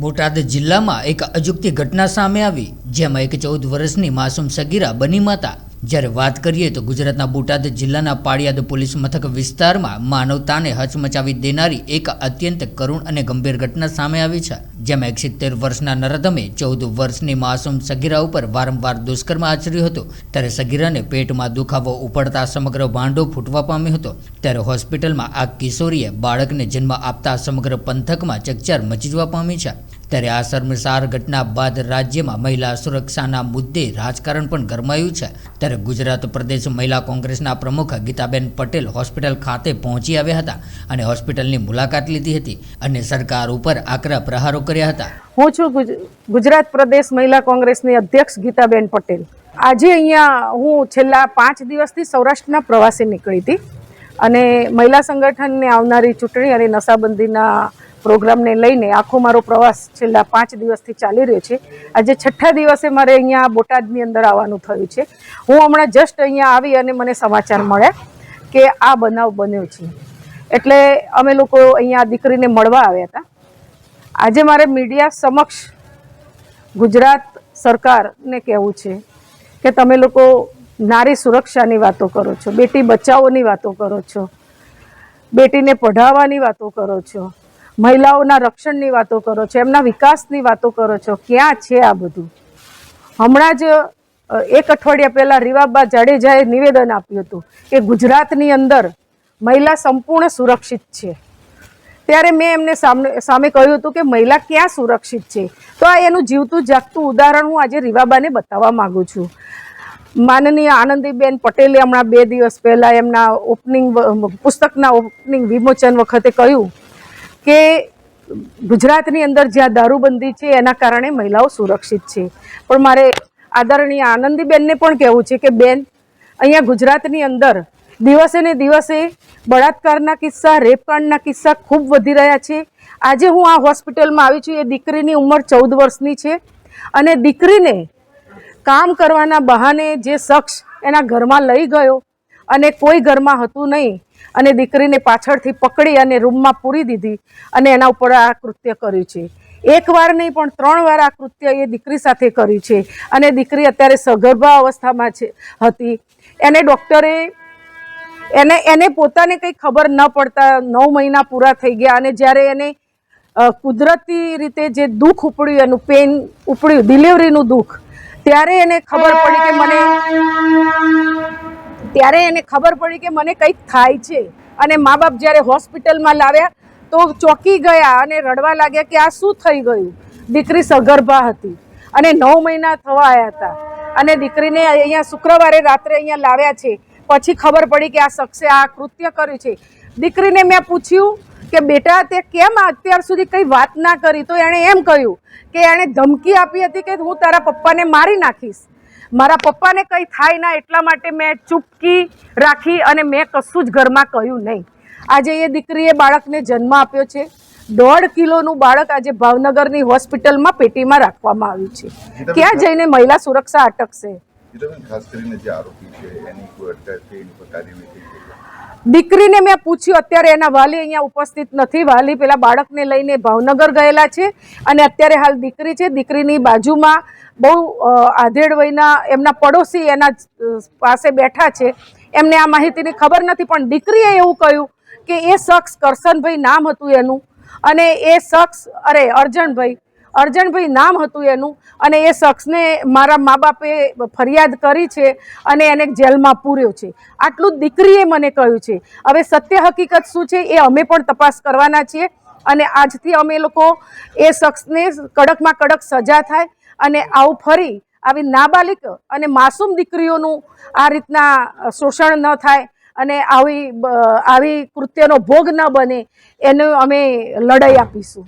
બોટાદ જિલ્લામાં એક અજુકતી ઘટના સામે આવી, જેમાં એક ચૌદ વર્ષની માસૂમ સગીરા બની માતા જ્યારે વાત કરીએ તો ગુજરાતના બોટાદ જિલ્લાના પાળિયાદ પોલીસ મથક વિસ્તારમાં માનવતાને હચમચાવી દેનારી એક અત્યંત કરુણ અને ગંભીર ઘટના સામે આવી છે, જેમાં એક સિત્તેર વર્ષના નરદમે ચૌદ વર્ષની માસૂમ સગીરા ઉપર વારંવાર દુષ્કર્મ આચર્યું હતું. ત્યારે સગીરાને પેટમાં દુખાવો ઉપડતા સમગ્ર ભાંડો ફૂટવા પામ્યો હતો. ત્યારે હોસ્પિટલમાં આ કિશોરીએ બાળકને જન્મ આપતા સમગ્ર પંથકમાં ચકચાર મચી જવા પામી છે. ત્યારે આ શર્મસાર ઘટના બાદ રાજ્યમાં મહિલા સુરક્ષાના મુદ્દે રાજકારણ પણ ગરમાયું છે. ત્યારે ગુજરાત પ્રદેશ મહિલા કોંગ્રેસના પ્રમુખ ગીતાબેન પટેલ હોસ્પિટલ ખાતે પહોંચી આવ્યા હતા અને હોસ્પિટલની મુલાકાત લીધી હતી અને સરકાર ઉપર આકરા પ્રહારો કર્યા હતા. હું છું ગુજરાત પ્રદેશ મહિલા કોંગ્રેસની અધ્યક્ષ ગીતાબેન પટેલ. આજે અહીંયા હું છેલ્લા પાંચ દિવસથી સૌરાષ્ટ્રના પ્રવાસે નીકળી હતી અને મહિલા સંગઠનને આવનારી ચૂંટણી અને નશાબંધીના પ્રોગ્રામને લઈને આખો મારો પ્રવાસ છેલ્લા પાંચ દિવસથી ચાલી રહ્યો છે. આજે છઠ્ઠા દિવસે મારે અહીંયા બોટાદની અંદર આવવાનું થયું છે. હું હમણાં જસ્ટ અહીંયા આવી અને મને સમાચાર મળ્યા કે આ બનાવ બન્યો છે. એટલે અમે લોકો અહીંયા દીકરીને મળવા આવ્યા હતા. આજે મારે મીડિયા સમક્ષ ગુજરાત સરકારને કહેવું છે કે તમે લોકો નારી સુરક્ષાની વાતો કરો છો, બેટી બચાવોની વાતો કરો છો, બેટીને પઢાવવાની વાતો કરો છો. મહિલાઓના રક્ષણની વાતો કરો છો, એમના વિકાસની વાતો કરો છો, ક્યાં છે આ બધું? હમણાં જ એક અઠવાડિયા પહેલાં રીવાબા જાડેજાએ નિવેદન આપ્યું હતું કે ગુજરાતની અંદર મહિલા સંપૂર્ણ સુરક્ષિત છે. ત્યારે મેં એમને સામે સામે કહ્યું હતું કે મહિલા ક્યાં સુરક્ષિત છે? તો આ એનું જીવતું જાગતું ઉદાહરણ હું આજે રીવાબાને બતાવવા માગું છું. માનનીય આનંદીબેન પટેલે હમણાં બે દિવસ પહેલાં એમના ઓપનિંગ પુસ્તકના ઓપનિંગ વિમોચન વખતે કહ્યું કે ગુજરાતની અંદર જ્યાં દારૂબંધી છે, એના કારણે મહિલાઓ સુરક્ષિત છે. પણ મારે આદરણીય આનંદીબેનને પણ કહેવું છે કે, બેન, અહીંયા ગુજરાતની અંદર દિવસે ને દિવસે બળાત્કારના કિસ્સા રેપકાંડના કિસ્સા ખૂબ વધી રહ્યા છે. આજે હું આ હોસ્પિટલમાં આવી છું. એ દીકરીની ઉંમર ચૌદ વર્ષની છે અને દીકરીને કામ કરવાના બહાને જે શખ્સ એના ઘરમાં લઈ ગયો અને કોઈ ઘરમાં હતું નહીં. અને દીકરીને પાછળથી પકડી અને રૂમમાં પૂરી દીધી અને એના ઉપર આ કૃત્ય કર્યું છે. એક વાર નહીં, પણ ત્રણ વાર આ કૃત્ય એ દીકરી સાથે કર્યું છે. અને દીકરી અત્યારે સગર્ભા અવસ્થામાં છે, હતી. એને ડૉક્ટરે એને એને પોતાને કંઈ ખબર ન પડતા નવ મહિના પૂરા થઈ ગયા અને જ્યારે એને કુદરતી રીતે જે દુઃખ ઉપડ્યું, એનું પેન ઉપડ્યું ડિલિવરીનું દુઃખ, ત્યારે એને ખબર પડી કે મને ત્યારે એને ખબર પડી કે મને કંઈક થાય છે. અને મા બાપ જ્યારે હોસ્પિટલમાં લાવ્યા તો ચોંકી ગયા અને રડવા લાગ્યા કે આ શું થઈ ગયું? દીકરી સગર્ભા હતી અને નવ મહિના થવા આવ્યા હતા. અને દીકરીને અહીંયા શુક્રવારે રાત્રે અહીંયા લાવ્યા છે. પછી ખબર પડી કે આ શખ્સે આ કૃત્ય કર્યું છે. દીકરીને મેં પૂછ્યું કે બેટા, તે કેમ અત્યાર સુધી કંઈ વાત ના કરી? તો એણે એમ કહ્યું કે એણે ધમકી આપી હતી કે હું તારા પપ્પાને મારી નાખીશ. મારા પપ્પાને કંઈ થાય ના એટલા માટે મેં ચૂપકી રાખી અને મેં કશું જ ઘરમાં કહ્યું નહીં. આજે એ દીકરીએ બાળકને જન્મ આપ્યો છે. દોઢ કિલોનું બાળક આજે ભાવનગરની હોસ્પિટલમાં પેટીમાં રાખવામાં આવ્યું છે. ક્યાં જઈને મહિલા સુરક્ષા અટકશે? ખાસ કરીને જે આરોપી છે એની કોઈ અટકાયત એની પર કાર્યવાહી થઈ દીકરીને મેં પૂછ્યું, અત્યારે એના વાલી અહીંયા ઉપસ્થિત નથી. વાલી પેલા બાળકને લઈને ભાવનગર ગયેલા છે અને અત્યારે હાલ દીકરી છે. દીકરીની બાજુમાં બહુ આધેડ વયના એમના પડોશી એના પાસે બેઠા છે. એમને આ માહિતીની ખબર નથી, પણ દીકરીએ એવું કહ્યું કે એ શખ્સ કરશનભાઈ નામ હતું એનું. અને એ શખ્સ, અરે અર્જણભાઈ અર્જણભાઈ નામ હતું એનું અને એ શખ્સને મારા મા બાપે ફરિયાદ કરી છે અને એને જેલમાં પૂર્યો છે. આટલું દીકરીએ મને કહ્યું છે. હવે સત્ય હકીકત શું છે એ અમે પણ તપાસ કરવાના છીએ અને આજથી અમે લોકો એ શખ્સને કડકમાં કડક સજા થાય અને આવું ફરી આવી નાબાલિક અને માસૂમ દીકરીઓનું આ રીતના શોષણ ન થાય અને આવી આવી કૃત્યનો ભોગ ન બને એનું અમે લડાઈ આપીશું.